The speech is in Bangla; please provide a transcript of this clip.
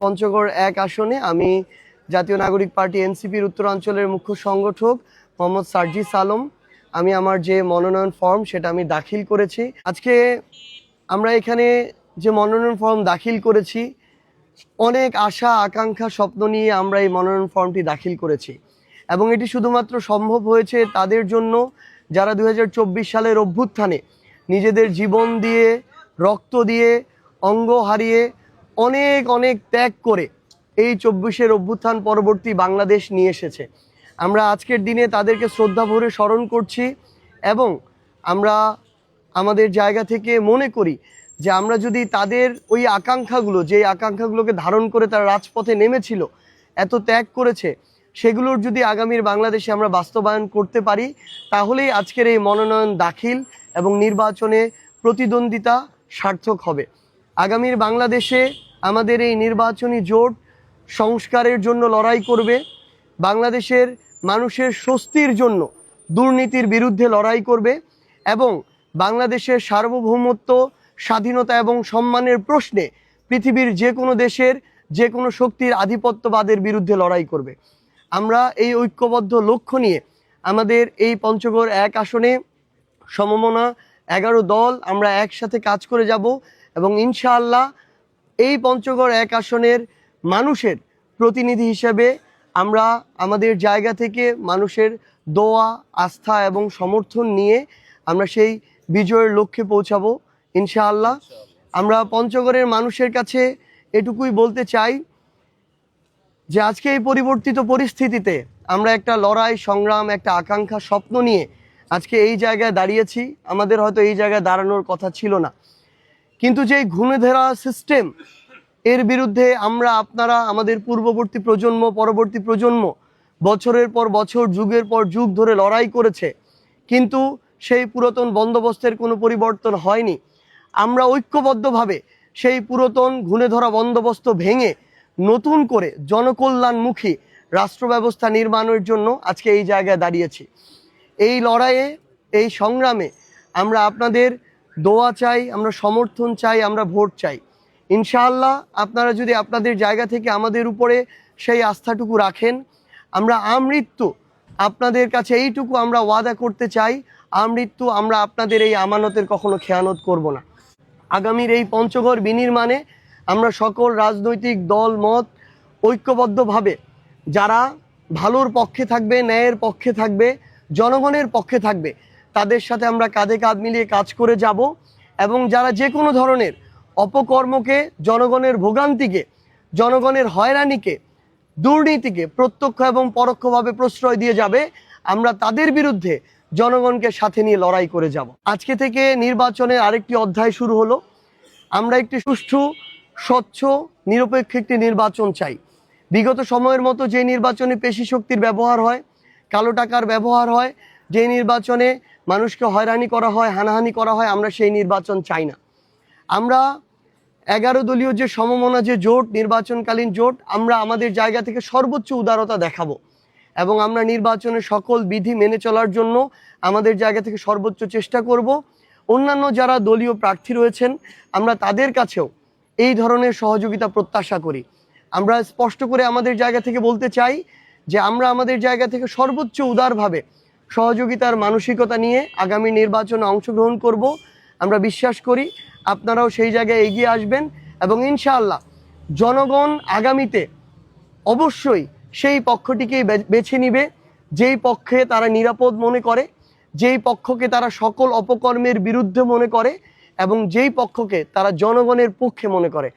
পঞ্চগড় এক আসনে আমি জাতীয় নাগরিক পার্টি এনসিপির উত্তরাঞ্চলের মুখ্য সংগঠক মোহাম্মদ সার্জিস আলম। আমি আমার যে মনোনয়ন ফর্ম সেটা আমি দাখিল করেছি। আজকে আমরা এখানে যে মনোনয়ন ফর্ম দাখিল করেছি, অনেক আশা, আকাঙ্ক্ষা, স্বপ্ন নিয়ে আমরা এই মনোনয়ন ফর্মটি দাখিল করেছি। এবং এটি শুধুমাত্র সম্ভব হয়েছে তাদের জন্য যারা দু হাজার চব্বিশ সালের অভ্যুত্থানে নিজেদের জীবন দিয়ে, রক্ত দিয়ে, অঙ্গ হারিয়ে অনেক অনেক ত্যাগ করে এই চব্বিশের অভ্যুত্থান পরবর্তী বাংলাদেশ নিয়ে এসেছে। আমরা আজকের দিনে তাদেরকে শ্রদ্ধা ভরে স্মরণ করছি এবং আমরা আমাদের জায়গা থেকে মনে করি যে আমরা যদি তাদের ওই আকাঙ্ক্ষাগুলো, যে আকাঙ্ক্ষাগুলোকে ধারণ করে তারা রাজপথে নেমেছিল, এত ত্যাগ করেছে, সেগুলোর যদি আগামীর বাংলাদেশে আমরা বাস্তবায়ন করতে পারি, তাহলেই আজকের এই মনোনয়ন দাখিল এবং নির্বাচনে প্রতিদ্বন্দ্বিতা সার্থক হবে। আগামীর বাংলাদেশে আমাদের এই নির্বাচনী জোট সংস্কারের জন্য লড়াই করবে, বাংলাদেশের মানুষের স্বস্তির জন্য দুর্নীতির বিরুদ্ধে লড়াই করবে এবং বাংলাদেশের সার্বভৌমত্ব, স্বাধীনতা এবং সম্মানের প্রশ্নে পৃথিবীর যে কোনো দেশের, যে কোনো শক্তির আধিপত্যবাদের বিরুদ্ধে লড়াই করবে। আমরা এই ঐক্যবদ্ধ লক্ষ্য নিয়ে আমাদের এই পঞ্চগড় এক আসনে সমমনা এগারো দল আমরা একসাথে কাজ করে যাব এবং ইনশাআল্লাহ এই পঞ্চগড় এক আসনের মানুষের প্রতিনিধি হিসেবে আমরা আমাদের জায়গা থেকে মানুষের দোয়া, আস্থা এবং সমর্থন নিয়ে আমরা সেই বিজয়ের লক্ষ্যে পৌঁছাবো, ইনশাআল্লাহ। আমরা পঞ্চগড়ের মানুষের কাছে এটুকুই বলতে চাই যে আজকে এই পরিবর্তিত পরিস্থিতিতে আমরা একটা লড়াই, সংগ্রাম, একটা আকাঙ্ক্ষা, স্বপ্ন নিয়ে আজকে এই জায়গায় দাঁড়িয়েছি। আমাদের হয়তো এই জায়গায় দাঁড়ানোর কথা ছিল না। কিন্তু যে ঘুণে ধরা সিস্টেম এর বিরুদ্ধে আমরা আপনারা আমাদের পূর্ববর্তী প্রজন্ম, পরবর্তী প্রজন্ম বছরের পর বছর, যুগের পর যুগ ধরে লড়াই করেছে। কিন্তু সেই পুরাতন বন্দোবস্তের কোনো পরিবর্তন হয়নি। আমরা ঐক্যবদ্ধভাবে সেই পুরাতন ঘুণে ধরা বন্দোবস্ত ভেঙে নতুন করে জনকল্যাণমুখী রাষ্ট্র ব্যবস্থা নির্মাণের জন্য আজকে এই জায়গায় দাঁড়িয়েছি। এই লড়াইয়ে, এই সংগ্রামে আমরা আপনাদের দোয়া চাই, আমরা সমর্থন চাই, আমরা ভোট চাই। ইনশাআল্লাহ আপনারা যদি আপনাদের জায়গা থেকে আমাদের উপরে সেই আস্থাটুকু রাখেন, আমরা আমৃত্যু আপনাদের কাছে এইটুকু আমরা ওয়াদা করতে চাই, আমৃত্যু আমরা আপনাদের এই আমানতের কখনো খেয়ানত করব না। আগামীর এই পঞ্চগড় বিনির্মাণে আমরা সকল রাজনৈতিক দল, মত ঐক্যবদ্ধভাবে যারা ভালোর পক্ষে থাকবে, ন্যায়ের পক্ষে থাকবে, জনগণের পক্ষে থাকবে তাদের সাথে আমরা কাঁধে কাঁধ মিলিয়ে কাজ করে যাব এবং যারা যে কোনো ধরনের অপকর্মকে, জনগণের ভোগান্তিকে, জনগণের হয়রানিকে, দুর্নীতিকে প্রত্যক্ষ এবং পরোক্ষভাবে প্রশ্রয় দিয়ে যাবে, আমরা তাদের বিরুদ্ধে জনগণকে সাথে নিয়ে লড়াই করে যাব। আজকে থেকে নির্বাচনের আরেকটি অধ্যায় শুরু হলো। আমরা একটি সুষ্ঠু, স্বচ্ছ, নিরপেক্ষ একটি নির্বাচন চাই। বিগত সময়ের মতো যে নির্বাচনে পেশি শক্তির ব্যবহার হয়, কালো টাকার ব্যবহার হয় যে নির্বাচনে মানুষকে হয়রানি করা হয়, হানাহানি করা হয়, আমরা সেই নির্বাচন চাই না। আমরা এগারো দলীয় যে সমমনা, যে জোট, নির্বাচনকালীন জোট, আমরা আমাদের জায়গা থেকে সর্বোচ্চ উদারতা দেখাবো। এবং আমরা নির্বাচনের সকল বিধি মেনে চলার জন্য আমাদের জায়গা থেকে সর্বোচ্চ চেষ্টা করব। অন্যান্য যারা দলীয় প্রার্থী রয়েছেন, আমরা তাদের কাছেও এই ধরনের সহযোগিতা, প্রত্যাশা করি। আমরা স্পষ্ট করে আমাদের জায়গা থেকে বলতে চাই যে আমরা আমাদের জায়গা থেকে সর্বোচ্চ উদারভাবে সহযোগিতার মানসিকতা নিয়ে আগামী নির্বাচনে অংশগ্রহণ করব। আমরা বিশ্বাস করি আপনারাও সেই জায়গায় এগিয়ে আসবেন এবং ইনশাআল্লাহ জনগণ আগামীতে অবশ্যই সেই পক্ষটিকেই বেছে নিবে। যেই পক্ষে তারা নিরাপদ মনে করে, যেই পক্ষকে তারা সকল অপকর্মের বিরুদ্ধে মনে করে এবং যেই পক্ষকে তারা জনগণের পক্ষে মনে করে।